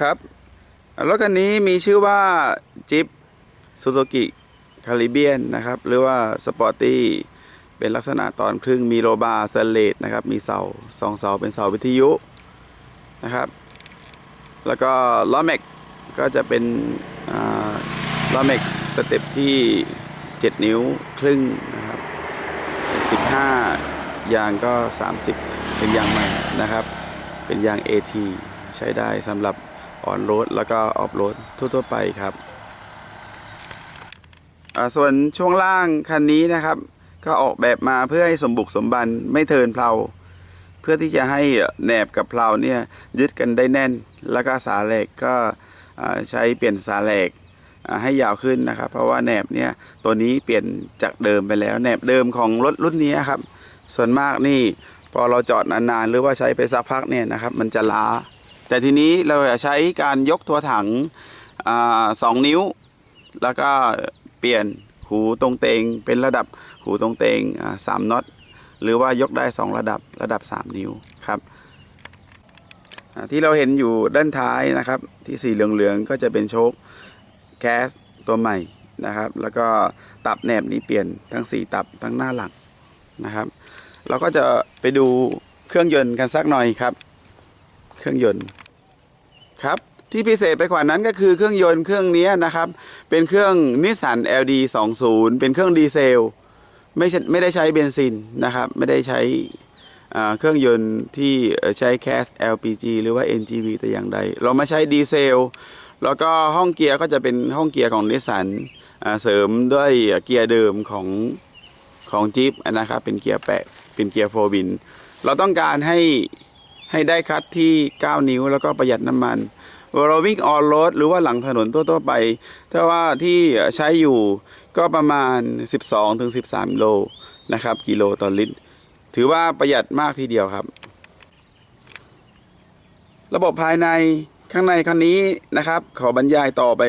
ครับรถคันนี้มีชื่อว่าจิปซูซูกิคาริเบียนนะครับ หรือว่าสปอร์ตี้เป็นลักษณะตอนครึ่งมีโรบาร์สเลตนะครับ มีเสาสองเสาเป็นเสาวิทยุนะครับ แล้วก็ล้อแม็กก็จะเป็นล้อแม็กสเต็ปที่ 7 นิ้วครึ่งนะครับ15 ยางก็ 30 เป็นยางใหม่นะครับ เป็นยาง AT ใช้ได้สำหรับ ออนโรดแล้วก็ออฟโรดทั่ว ๆ ไปครับส่วนช่วงล่างคันนี้นะครับ ก็ออกแบบมาเพื่อให้สมบุกสมบันไม่เทินเพลาเพื่อที่จะให้แหนบกับเพลาเนี่ยยึดกันได้แน่น แล้วก็สาเหล็กก็ใช้เปลี่ยนสาเหล็กให้ยาวขึ้นนะครับ เพราะว่าแหนบเนี่ยตัวนี้เปลี่ยนจากเดิมไปแล้วแหนบเดิมของรถรุ่นนี้ครับ ส่วนมากนี่พอเราจอดนานๆหรือว่าใช้ไปสักพักเนี่ยนะครับ มันจะล้า แต่ทีนี้เราจะใช้การยกตัวถังอสองนิ้ว แล้วก็เปลี่ยนหูตรงเตงเป็นระดับหูตรงเตงอ่าสามน็อตหรือว่ายกได้สองระดับระดับ 3 นิ้วครับที่เราเห็นอยู่ด้านท้ายนะครับ ที่สีเหลืองๆก็จะเป็นโชคแคสตัวใหม่นะครับ แล้วก็ตับแหนบนี้เปลี่ยนทั้ง 4 ตับทั้งหน้าหลังนะครับ เราก็จะไปดูเครื่องยนต์กันสักหน่อยครับ เครื่องยนต์ครับที่พิเศษไปกว่านั้นก็คือเครื่องยนต์เครื่องนี้นะครับ เป็นเครื่องนิสสัน LD 20เป็นเครื่องดีเซลไม่ใช่ไม่ได้ใช้เบนซินนะครับ ไม่ได้ใช้เครื่องยนต์ที่ใช้แคส LPG หรือว่า NGV แต่อย่างใด เรามาใช้ดีเซล แล้วก็ห้องเกียร์ก็จะเป็นห้องเกียร์ของนิสสันเสริมด้วยเกียร์เดิมของของจิ๊บนะครับ เป็นเกียร์แปะเป็นเกียร์โฟวิน เราต้องการให้ ให้ได้คัดที่ 9 นิ้วแล้วก็ประหยัดน้ำมันเวลาเราวิ่งออนโรดหรือว่าหลังถนนทั่วๆไป ถ้าว่าที่ใช้อยู่ก็ประมาณ 12-13 โลนะครับกิโลต่อลิตร ถือว่าประหยัดมากทีเดียวครับ ระบบภายในข้างในคันนี้นะครับ ขอบรรยายต่อไป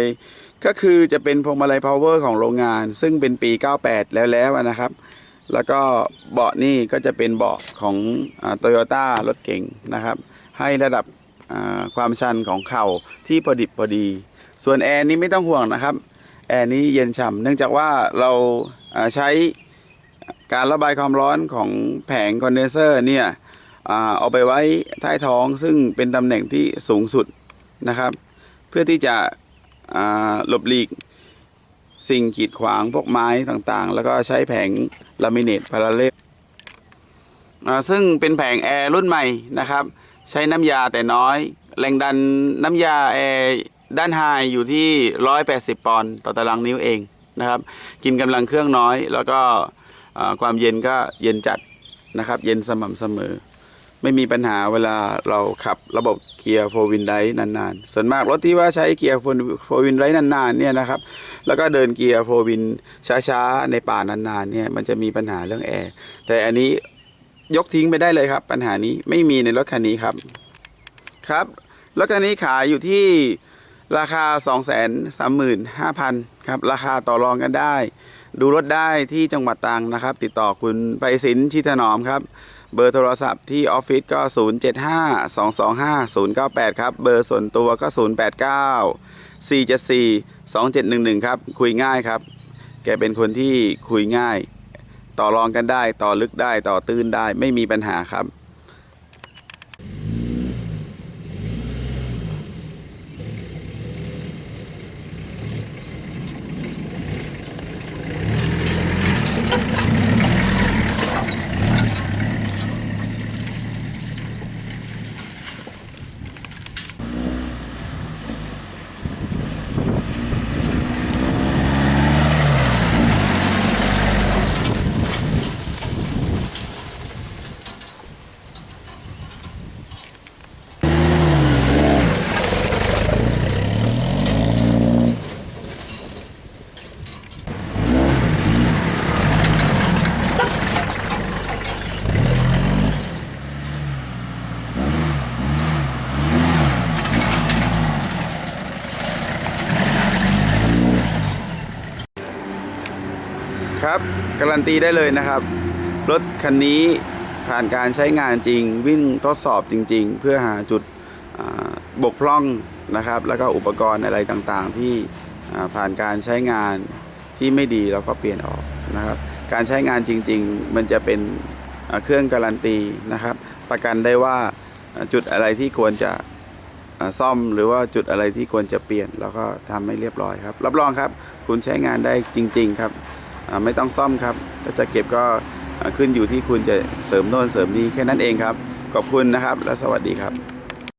ก็คือจะเป็นพวงมาลัยพาวเวอร์ของโรงงาน ซึ่งเป็นปี 98 แล้วแล้วนะครับ แล้วก็เบาะนี่ก็จะเป็นเบาะของโตโยต้ารถเก๋งนะครับ ให้ระดับความชันของเข่าที่พอดิบพอดี ส่วนแอร์นี้ไม่ต้องห่วงนะครับแอร์นี้เย็นฉ่ำเนื่องจากว่าเราใช้การระบายความร้อนของแผงคอนเดนเซอร์เนี่ยเอาไปไว้ใต้ท้องซึ่งเป็นตำแหน่งที่สูงสุดนะครับ เพื่อที่จะหลบหลีก สิ่งกีดขวางพวกไม้ต่างๆ แล้วก็ใช้แผงลามิเนตพาราเลซึ่งเป็นแผงแอร์รุ่นใหม่นะครับ ใช้น้ำยาแต่น้อย แรงดันน้ำยาแอร์ด้านไฮอยู่ที่ 180 ปอนด์ต่อตารางนิ้วเองนะครับ กินกำลังเครื่องน้อย แล้วก็ความเย็นก็เย็นจัดนะครับ เย็นสม่ำเสมอ ไม่มีปัญหาเวลาเราขับระบบ เกียร์โฟวินไดนานๆ ส่วนมากรถที่ว่าใช้เกียร์โฟวินไดนานๆเนี่ยนะครับ แล้วก็เดินเกียร์โฟวินช้าๆ ในป่านานๆเนี่ยมันจะมีปัญหาเรื่องแอร์ แต่อันนี้ยกทิ้งไปได้เลยครับ ปัญหานี้ไม่มีในรถคันนี้ครับ ครับรถคันนี้ขายอยู่ที่ราคา 235,000ครับ ราคาต่อรองกันได้ ดูรถได้ที่จังหวัดตรังนะครับ ติดต่อคุณไปสินชิตนอมครับ เบอร์โทรศัพท์ที่ออฟฟิศก็ 075-225-098 ครับ เบอร์ส่วนตัวก็ 089 474 2711 ครับ คุยง่ายครับ แกเป็นคนที่คุยง่าย ต่อรองกันได้ ต่อลึกได้ ต่อตื้นได้ ไม่มีปัญหาครับ ครับ การันตีได้เลยนะครับ รถคันนี้ผ่านการใช้งานจริง วิ่งทดสอบจริง ๆ เพื่อหาจุดบกพร่องนะครับ แล้วก็อุปกรณ์อะไรต่างๆ ที่ผ่านการใช้งานที่ไม่ดีเราก็เปลี่ยนออกนะครับ การใช้งานจริง ๆ มันจะเป็นเครื่องการันตีนะครับ ประกันได้ว่าจุดอะไรที่ควรจะซ่อมหรือว่าจุดอะไรที่ควรจะเปลี่ยน แล้วก็ทำให้เรียบร้อยครับ รับรองครับ คุณใช้งานได้จริง ๆ ครับ ไม่ต้องซ่อมครับถ้าจะเก็บก็ขึ้นอยู่ที่คุณจะเสริมโน่นเสริมนี้แค่นั้นเองครับ ขอบคุณนะครับ และสวัสดีครับ